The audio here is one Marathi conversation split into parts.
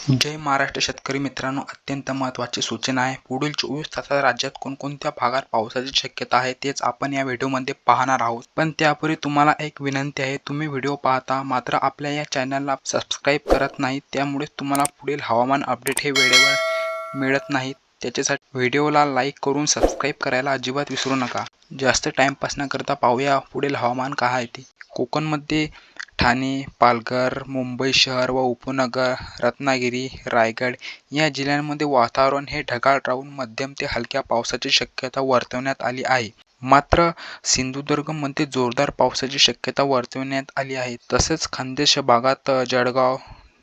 जय महाराष्ट्र शेतकरी मित्रांनो अत्यंत महत्त्वाची सूचना आहे. पुढील चोवीस तासात राज्यात कोणकोणत्या भागात पावसाची शक्यता आहे तेच आपण या व्हिडिओमध्ये पाहणार आहोत. पण त्यापूर्वी तुम्हाला एक विनंती आहे तुम्ही व्हिडिओ पाहता मात्र आपल्या या चॅनलला सबस्क्राईब करत नाही त्यामुळे तुम्हाला पुढील हवामान अपडेट हे वेळेवर मिळत नाहीत. त्याच्यासाठी व्हिडिओला लाईक करून सबस्क्राईब करायला अजिबात विसरू नका. जास्त टाईमपास न करता पाहूया पुढील हवामान काय आहे ते. कोकणमध्ये ठाणे पालघर मुंबई शहर व उपनगर रत्नागिरी रायगड या जिल्ह्यांमध्ये वातावरण हे ढगाळ राहून मध्यम ते हलक्या पावसाची शक्यता वर्तवण्यात आली आहे. मात्र सिंधुदुर्गमध्ये जोरदार पावसाची शक्यता वर्तवण्यात आली आहे. तसेच खानदेश भागात जळगाव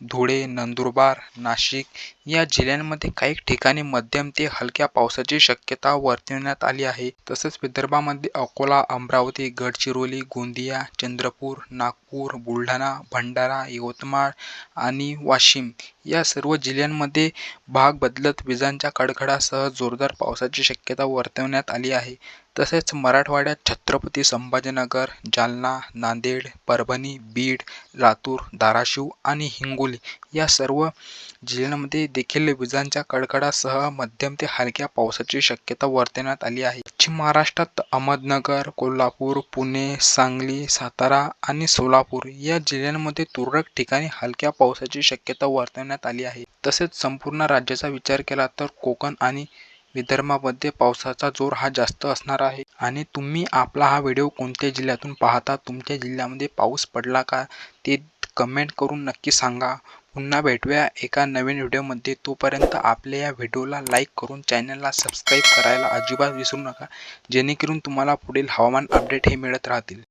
धुळे नंदुरबार नाशिक या जिल्ह्यांमध्ये काही ठिकाणी मध्यम ते हलक्या पावसाची शक्यता वर्तवण्यात आली आहे. तसेच विदर्भामध्ये अकोला अमरावती गडचिरोली गोंदिया चंद्रपूर नागपूर बुलढाणा भंडारा यवतमाळ आणि वाशिम या सर्व जिल्ह्यांमध्ये भाग बदलत विजांच्या कडकडासह जोरदार पावसाची शक्यता वर्तवण्यात आली आहे. तसेच मराठवाड्यात छत्रपती संभाजीनगर जालना नांदेड परभणी बीड लातूर धाराशिव आणि हिंगोली या सर्व जिल्ह्यांमध्ये देखील विजांच्या कडकडासह मध्यम ते हलक्या पावसाची शक्यता वर्तवण्यात आली आहे. पश्चिम महाराष्ट्रात अहमदनगर कोल्हापूर पुणे सांगली सातारा आणि सोलापूर या जिल्ह्यांमध्ये तुरळक ठिकाणी हलक्या पावसाची शक्यता वर्तवण्यात आली आहे. तसेच संपूर्ण राज्याचा विचार केला तर कोकण आणि विदर्भामध्ये पावसाचा जोर हा जास्त असणार आहे. आणि तुम्ही आपला हा व्हिडिओ कोणत्या जिल्ह्यातून पाहता तुमच्या जिल्ह्यामध्ये पाऊस पडला का ते कमेंट करून नक्की सांगा. पुन्हा भेटूया एका नवीन व्हिडिओमध्ये. तोपर्यंत आपल्या या व्हिडिओला लाईक करून चॅनलला सबस्क्राईब करायला अजिबात विसरू नका जेणेकरून तुम्हाला पुढील हवामान अपडेट हे मिळत राहतील.